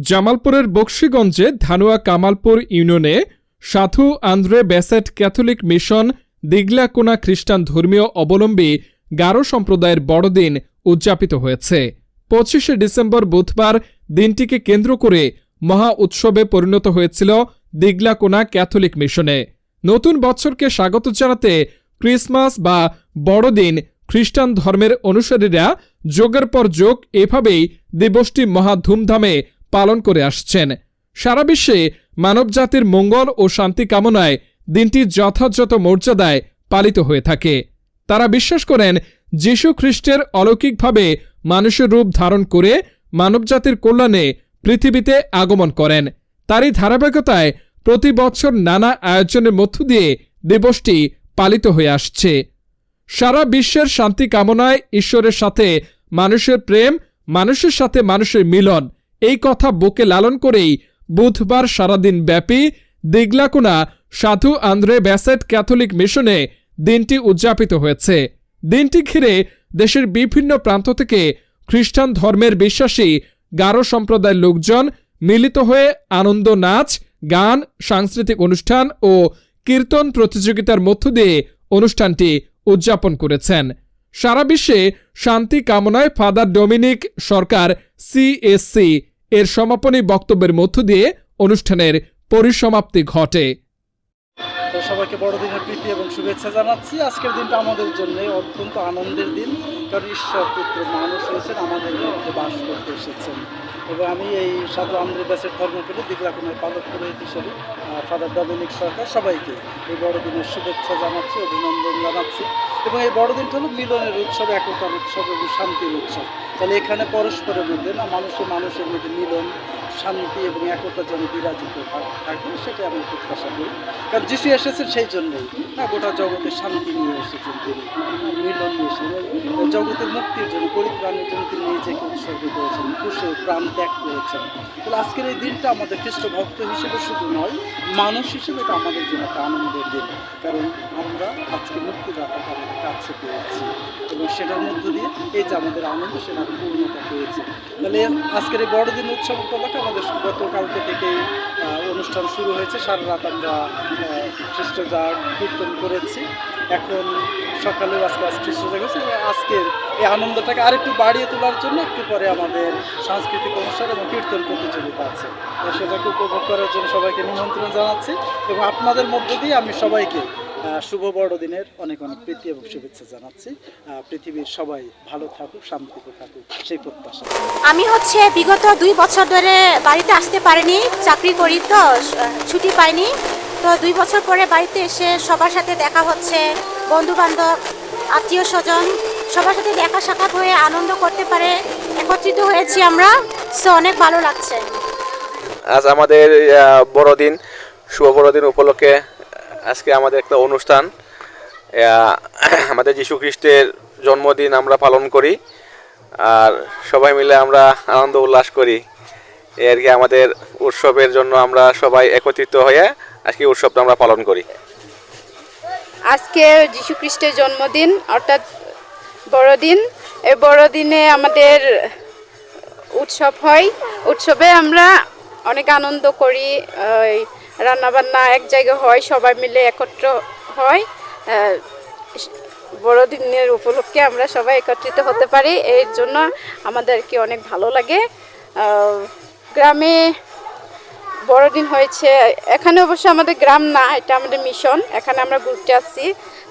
জামালপুরের বক্সিগঞ্জে ধানুয়া কামালপুর ইউনিয়নে সাধু Andre Bassett Catholic mission Diglakona খ্রিস্টান ধর্মীয় অবলম্বী গারো সম্প্রদায়ের বড়দিন উদযাপিত হয়েছে। পঁচিশে ডিসেম্বর বুধবার দিনটিকে কেন্দ্র করে মহা উৎসবে পরিণত হয়েছিল দিগলাকোনা ক্যাথলিক মিশনে। নতুন বছরকে স্বাগত জানাতে ক্রিসমাস বা বড়দিন খ্রিস্টান ধর্মের অনুসারীরা যোগের পর যোগ এভাবেই দিবসটি মহা ধুমধামে পালন করে আসছেন। সারা বিশ্বে মানবজাতির মঙ্গল ও শান্তি কামনায় দিনটি যথাযথ মর্যাদায় পালিত হয়ে থাকে। তারা বিশ্বাস করেন, যীশু খ্রিস্টের অলৌকিকভাবে মানুষের রূপ ধারণ করে মানবজাতির কল্যাণে পৃথিবীতে আগমন করেন। তারই ধারাবাহিকতায় প্রতি বছর নানা আয়োজনের মধ্য দিয়ে দিবসটি পালিত হয়ে আসছে। সারা বিশ্বের শান্তি কামনায় ঈশ্বরের সাথে মানুষের প্রেম, মানুষের সাথে মানুষের মিলন এই কথা বুকে লালন করেই বুধবার সারাদিন ব্যাপী দিগলাকুনা সাধু আন্দ্রে ব্যাসেট ক্যাথলিক মিশনে দিনটি উদযাপিত হয়েছে। দিনটি ঘিরে দেশের বিভিন্ন প্রান্ত থেকে খ্রিস্টান ধর্মের বিশ্বাসী গারো সম্প্রদায়ের লোকজন মিলিত হয়ে আনন্দ নাচ, গান, সাংস্কৃতিক অনুষ্ঠান ও কীর্তন প্রতিযোগিতার মধ্য দিয়ে অনুষ্ঠানটি উদযাপন করেছেন। সারা বিশ্বে শান্তি কামনায় ফাদার ডোমিনিক সরকার সিএসসি এর সমাপনী বক্তব্যের মধ্য দিয়ে অনুষ্ঠানের পরিসমাপ্তি ঘটে। সবাইকে বড়দিনের প্রীতি এবং শুভেচ্ছা জানাচ্ছি। আজকের দিনটা আমাদের জন্য অত্যন্ত আনন্দের দিন, কারণ ঈশ্বর পুত্র মানুষ হয়েছেন, আমাদের মধ্যে বাস করতে এসেছেন। এবং আমি এই সাধু আন্দ্রে ব্যাসের ধর্মপীঠে দিগলাকুনের পালক পুরোহিত হিসেবে ফাদার ডমিনিক সরকার সবাইকে এই বড়দিনের শুভেচ্ছা জানাচ্ছি, অভিনন্দন জানাচ্ছি। এবং এই বড়দিনটা হলো মিলনের উৎসব, একতার উৎসব এবং শান্তির উৎসব। তাহলে এখানে পরস্পরের মধ্যে না মানুষের মানুষের মধ্যে মিলন শান্তি এবং একতা যেন বিরাজিত থাক- থাকে সেটা আমি প্রত্যাশা করি। কারণ যিশু এসেছেন সেই জন্যই, না, গোটা জগতে শান্তি নিয়ে এসেছেন তিনি। মিলন নিয়ে এসেছেন। জগতের মুক্তির জন্য, পরিত্রাণের জন্য তিনি নিজেকে উৎসর্গ করেছেন খুশে প্রাণ ত্যাগ করেছেন। তাহলে আজকের এই দিনটা আমাদের খ্রিস্ট ভক্ত হিসেবে শুধু নয়, মানুষ হিসেবে এটা আমাদের জন্য একটা আনন্দের দিন। কারণ আমরা আজকে মুক্তিদাতাকে আমাদের কাছে পেয়েছি। এবং সেটার মধ্য দিয়ে এই যে আমাদের আনন্দ সেটা পূর্ণতা পেয়েছে। তাহলে আজকের এই বড়দিন উৎসব উপলক্ষে আমাদের গতকালকে থেকেই অনুষ্ঠান শুরু হয়েছে। সারা রাত আমরা খ্রিস্ট জাগ কীর্তন করেছি। এখন সকালেও আজকে আজ খ্রিস্ট জাগ হয়েছে আজকের এই আনন্দটাকে আরেকটু বাড়িয়ে তোলার জন্য একটু পরে আমাদের সাংস্কৃতিক অনুষ্ঠান এবং কীর্তন প্রতিযোগিতা আছে। সেটাকে উপভোগ করার জন্য সবাইকে নিমন্ত্রণ জানাচ্ছি। এবং আপনাদের মধ্য দিয়ে আমি সবাইকে শুভ বড়দিনের অনেক অনেক প্রীতি এবং শুভেচ্ছা জানাচ্ছি। পৃথিবীর সবাই ভালো থাকুক শান্তিতে থাকুক সেই প্রত্যাশা। আমি হচ্ছে বিগত দুই বছর ধরে বাড়িতে আসতে পারিনি চাকরি করি তো ছুটি পাইনি। তো দুই বছর পরে বাড়িতে এসে সবার সাথে দেখা হচ্ছে বন্ধু বান্ধব আত্মীয় স্বজন সবার সাথে দেখা সাক্ষাৎ হয়ে আনন্দ করতে পারে একত্রিত হয়েছি আমরা। সো অনেক ভালো লাগছে। আজ আমাদের বড়দিন শুভ বড়দিন উপলক্ষে আজকে আমাদের একটা অনুষ্ঠান। আমাদের যীশু খ্রিস্টের জন্মদিন আমরা পালন করি। আর সবাই মিলে আমরা আনন্দ উল্লাস করি। এই আর কি আমাদের উৎসবের জন্য আমরা সবাই একত্রিত হয়ে আজকে উৎসবটা আমরা পালন করি। আজকে যীশু খ্রিস্টের জন্মদিন, অর্থাৎ বড়দিন। এই বড়দিনে আমাদের উৎসব হয়। উৎসবে আমরা অনেক আনন্দ করি রান্নাবান্না এক জায়গায় হয়, সবাই মিলে একত্র হয়। বড়দিনের উপলক্ষে আমরা সবাই একত্রিত হতে পারি। এর জন্য আমাদের কি অনেক ভালো লাগে। গ্রামে বড়দিন হয়েছে। এখানে অবশ্য আমাদের গ্রাম না, এটা আমাদের মিশন। এখানে আমরা ঘুরতে আসছি।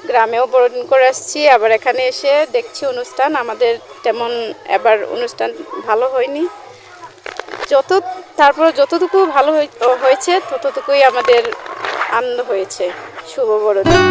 গ্রামেও বড়দিন করে আসছি। আবার এখানে এসে দেখছি অনুষ্ঠান। আমাদের তেমন এবার অনুষ্ঠান ভালো হয়নি। যত তারপর যতটুকু ভালো হয়েছে ততটুকুই আমাদের আনন্দ হয়েছে। শুভ বড়দিন